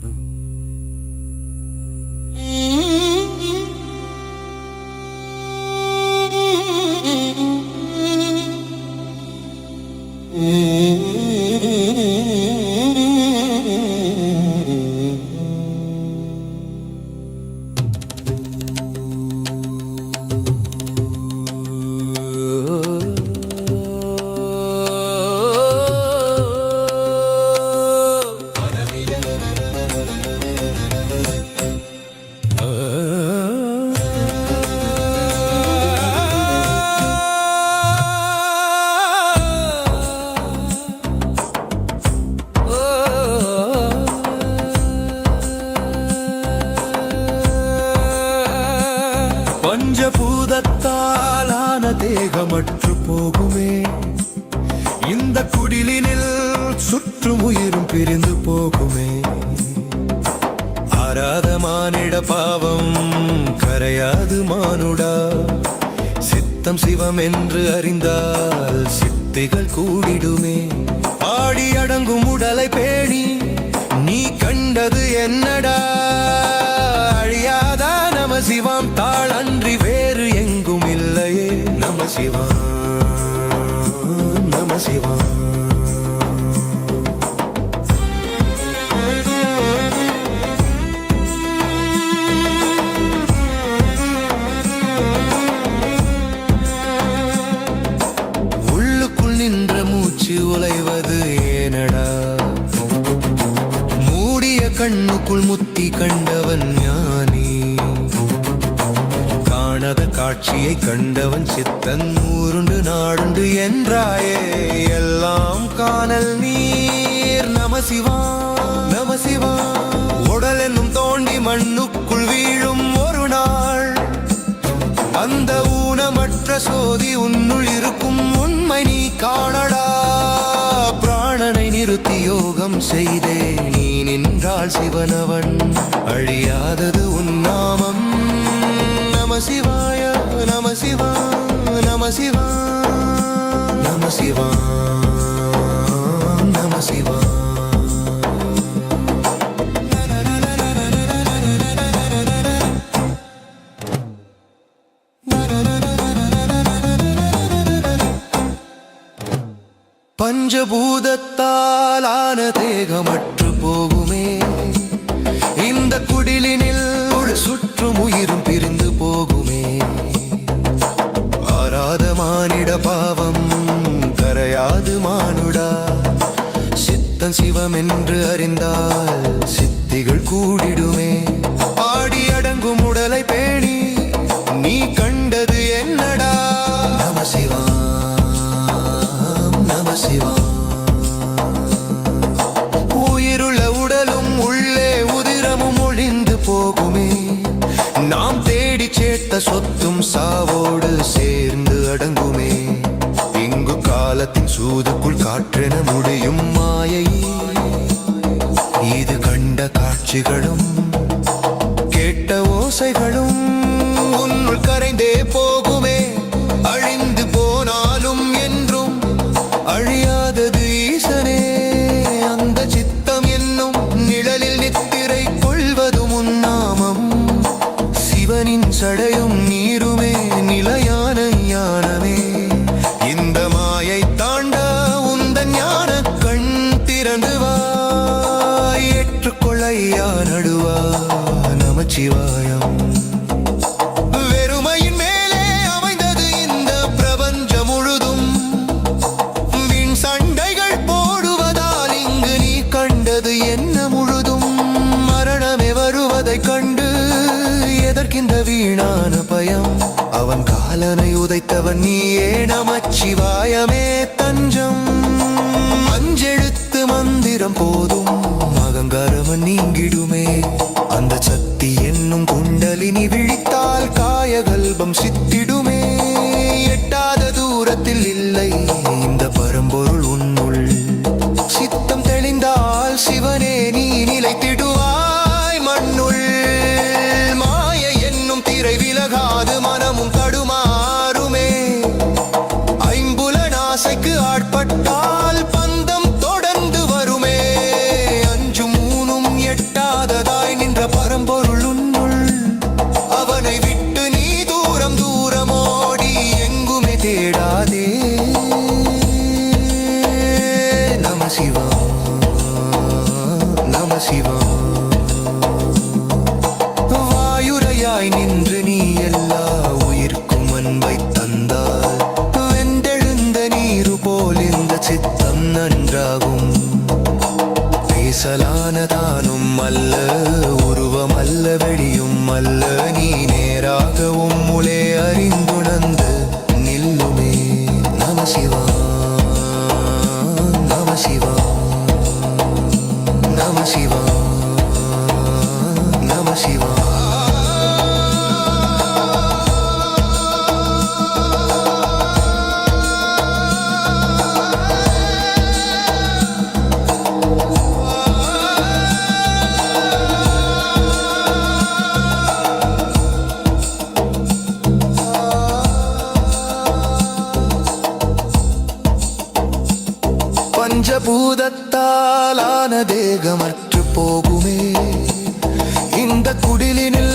பஞ்சபூதத்தாலான போகுமே. இந்த குடிலினில் சுற்றும் உயிரும் பிரிந்து போகுமே. ஆராத மானிட பாவம் கரையாது மானுடா. சித்தம் சிவம் என்று அறிந்தால் சித்திகள் கூடிடுமே. பாடி அடங்கும் உடலை பேணி நீ கண்டது என்னடா? அழியாதா நம சிவம் தா நம நம சிவம் உலைவது ஏனடா? மூடிய கண்ணுக்குள் முத்தி கண்டவன் ஞானி. காணாத காட்சியை கண்டவன் சித்தன் ஊருண்டு நாடுண்டு என்றாயே. எல்லாம் காணல் நீர் நம சிவா நம சிவா. உடல் என்னும் தோண்டி மண்ணுக்குள் வீழும் ஒரு நாள். அந்த ஊனமற்ற சோதி உன்னுள் இருக்கும் உண்மை நீ காணடா. பிராணனை நிறுத்தி யோகம் செய்தே நீ நின்றால் சிவனவன். அழியாதது உன் சிவாய நம சிவா நம சிவா நம சிவா நம சிவா பஞ்சபூதத்தாலான தேகமற்று போகுமே. சொத்தும் சாவோடு சேர்ந்து அடங்குமே. இங்கு காலத்தின் சூதுக்குள் காற்றென முடியும் மாயை. இது கண்ட காட்சிகளும் அவன் காலனை உதைத்தவன் நீயே நமச்சிவாயமே தஞ்சம். அஞ்செழுத்து மந்திரம் போதும் அகங்காரமன் நீங்கிடுமே. அந்த சக்தி என்னும் குண்டலினி விழித்தால் காயகல்பம் சித்திடுமே. எட்டாத தூரத்தில் இல்லை இந்த பரம்பொருள் உன்னுள் நம பூதத்தாலான தேகமற்று போகுமே. இந்த குடிலினில்